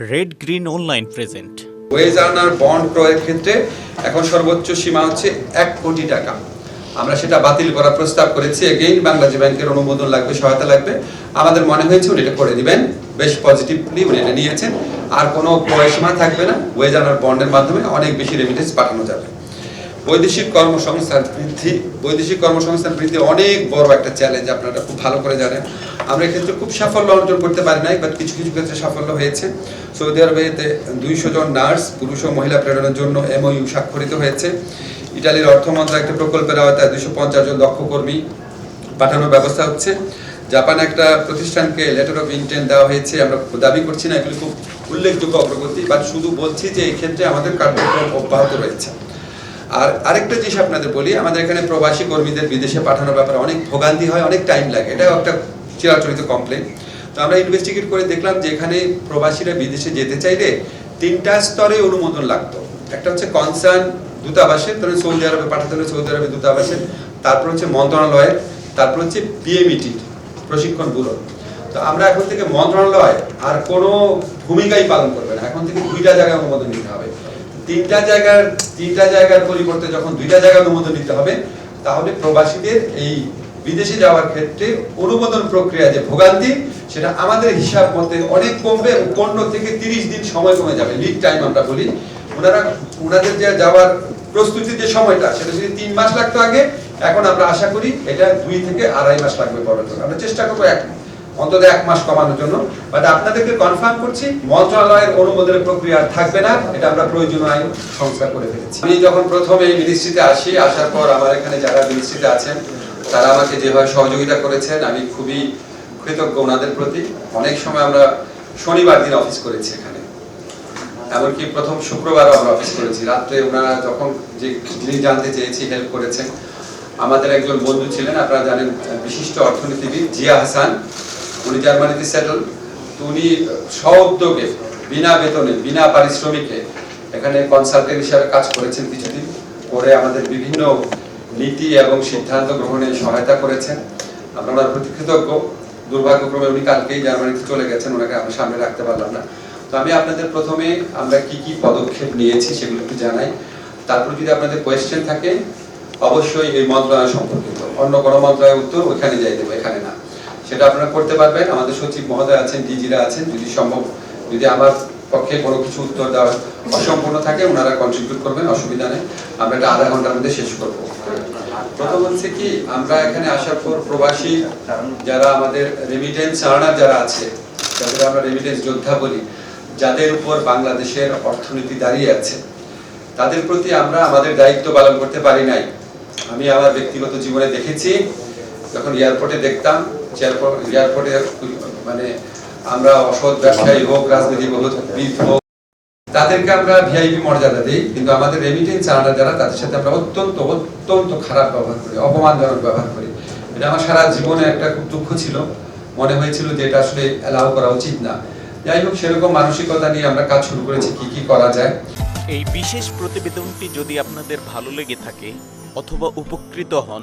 Red Green Online present wage earner bond ক্রয়ের ক্ষেত্রে এখন সর্বোচ্চ সীমা হচ্ছে এক কোটি টাকা। আমরা সেটা বাতিল করার প্রস্তাব করেছি। এগেইন বাংলাদেশ ব্যাংকের অনুমোদন লাগবে, সহায়তা লাগবে। আমাদের মনে হয়েছে উনি এটা করে দিবেন। বেশ পজিটিভলি উনি এটা নিয়েছেন। আর কোনো ক্রয় সীমা থাকবে না। ওয়েজ আর্নার বন্ডের মাধ্যমে অনেক বেশি রেমিটেন্স পাঠানো যাবে। বৈদেশিক কর্মসংস্থান বৃদ্ধি, বৈদেশিক কর্মসংস্থান বৃদ্ধি অনেক বড় একটা চ্যালেঞ্জ আপনারা খুব ভালো করে জানেন। আমরা এক্ষেত্রে খুব সাফল্য অর্জন করতে পারি নাই বাট কিছু কিছু ক্ষেত্রে সাফল্য হয়েছে। সৌদি আরবেতে দুইশো জন নার্স, পুরুষ ও মহিলা প্রেরণের জন্য এমওইউ স্বাক্ষরিত হয়েছে। ইটালির অর্থ মন্ত্রণালয় একটা প্রকল্পের আওতায় দুইশো পঞ্চাশ জন দক্ষ কর্মী পাঠানোর ব্যবস্থা হচ্ছে। জাপান একটা প্রতিষ্ঠানকে লেটার অফ ইন্টেন্ট দেওয়া হয়েছে, আমরা দাবি করছি না, এগুলো খুব উল্লেখযোগ্য অগ্রগতি বাট শুধু বলছি যে এই ক্ষেত্রে আমাদের কার্যক্রম অব্যাহত রয়েছে। আর আরেকটা জিনিস আপনাদের বলি, আমাদের এখানে প্রবাসী কর্মীদের বিদেশে পাঠানোর ব্যাপারে অনেক ভোগান্তি হয়, অনেক টাইম লাগে। এটাও একটা চিরাচরিত কমপ্লেন তো আমরা ইনভেস্টিগেট করে দেখলাম যে এখানে প্রবাসীরা বিদেশে যেতে চাইলে তিনটা স্তরে অনুমোদন লাগতো। একটা হচ্ছে কনসার্ন দূতাবাসের ধরেন সৌদি আরবে পাঠাতে হলে সৌদি আরবে দূতাবাসের তারপর হচ্ছে মন্ত্রণালয়ের, তারপর হচ্ছে পিএমইটি প্রশিক্ষণ ব্যুরো। তো আমরা এখন থেকে মন্ত্রণালয় আর কোনো ভূমিকাই পালন করবে না। এখন থেকে দুইটা জায়গায় অনুমোদন নিতে হবে। তিনটা জায়গার তিনটা জায়গার পরিবর্তে যখন দুইটা জায়গায় অনুমোদন নিতে হবে, তাহলে প্রবাসীদের এই বিদেশে যাওয়ার ক্ষেত্রে অনুমোদন প্রক্রিয়া যে ভোগান্তি, সেটা আমাদের হিসাব মতে অনেক কমবে পনেরো থেকে তিরিশ দিন সময় কমে যাবে। লিড টাইম আমরা বলি। ওনারা, ওনাদের যে যাওয়ার প্রস্তুতি যে সময়টা, সেটা যদি তিন মাস লাগতো আগে, এখন আমরা আশা করি এটা দুই থেকে আড়াই মাস লাগবে পর্যন্ত। আমরা চেষ্টা করব এক অন্তত এক মাস কমানোর জন্য। বাট আপনাদেরকে কনফার্ম করছি, মন্ত্রণালয়ের অনুমোদনের প্রক্রিয়া থাকবে না, এটা আমরা প্রয়োজনীয় আইন সংস্কার করে ফেলেছি। আমি যখন প্রথমে এই মিনিস্ট্রিতে আসি, আসার পর আমার এখানে যারা মিনিস্ট্রিতে আছেন, তারা আমাকে যেভাবে সহযোগিতা করেছেন, আমি খুবই কৃতজ্ঞ ওনাদের প্রতি। অনেক সময় আমরা শনিবার দিন অফিস করেছি এখানে। এমনকি প্রথম শুক্রবারও আমরা অফিস করেছি। রাত্রে ওনারা যখন যে জিনিস জানতে চেয়েছি হেল্প করেছেন, আমাদের একজন বন্ধু ছিলেন, আপনারা জানেন, বিশিষ্ট অর্থনীতিবিদ, জিয়া হাসান। উনি জার্মানিতে সেটেল উনি স্বউদ্যোগে বিনা বেতনে, বিনা পারিশ্রমিকে এখানে কনসালটেন্ট হিসাবে কাজ করেছেন কিছুদিন। করে আমাদের বিভিন্ন নীতি এবং সিদ্ধান্ত গ্রহণে সহায়তা করেছেন। আমরা ওনার প্রতি কৃতজ্ঞ। দুর্ভাগ্যক্রমে উনি কালকেই জার্মানিতে চলে গেছেন, ওনাকে আমরা সামনে রাখতে পারলাম না। তো আমি আপনাদের প্রথমে আমরা কি কি পদক্ষেপ নিয়েছি সেগুলো একটু জানাই। তারপর যদি আপনাদের কোয়েশ্চেন থাকে, অবশ্যই এই মন্ত্রণালয় সম্পর্কিত। অন্য কোনো মন্ত্রণালয়ের উত্তর ওইখানে যাই দেবো, এখানে না। সেটা আপনারা করতে পারবেন। আমাদের সচিব মহোদয় আছেন, ডিজিরা আছেন। যদি সম্ভব, যদি আমার পক্ষে কোনো কিছু উত্তর দেওয়া অসম্পূর্ণ থাকে, ওনারা কন্ট্রিবিউট করবেন, অসুবিধা নেই। আমরা এটা আধা ঘণ্টার মধ্যে শেষ করব। প্রথম হচ্ছে কি, আমরা এখানে আসার পর প্রবাসী যারা আমাদের রেমিটেন্স আর্নার যারা আছে যাদের আমরা রেমিটেন্স যোদ্ধা বলি, যাদের উপর বাংলাদেশের অর্থনীতি দাঁড়িয়ে আছে, তাদের প্রতি আমরা আমাদের দায়িত্ব পালন করতে পারি নাই। আমি আমার ব্যক্তিগত জীবনে দেখেছি, যখন এয়ারপোর্টে দেখতাম এয়ারপোর্টে মানে আমরা অসৎ ব্যবসায়ী হোক হোক তাদেরকে আমরা ভিআইপি মর্যাদা দিই, কিন্তু আমাদের রেমিটেন্স আনার যারা তাদের সাথে আমরা অত্যন্ত অত্যন্ত খারাপ ব্যবহার করি, অপমানজনক ব্যবহার করি। এটা আমার সারা জীবনে একটা খুব দুঃখ ছিল। মনে হয়েছিল যে এটা আসলে অ্যালাউ করা উচিত না। যাই হোক, সেরকম মানসিকতা নিয়ে আমরা কাজ শুরু করেছি, কি কি করা যায়। এই বিশেষ প্রতিবেদনটি যদি আপনাদের ভালো লেগে থাকে অথবা উপকৃত হন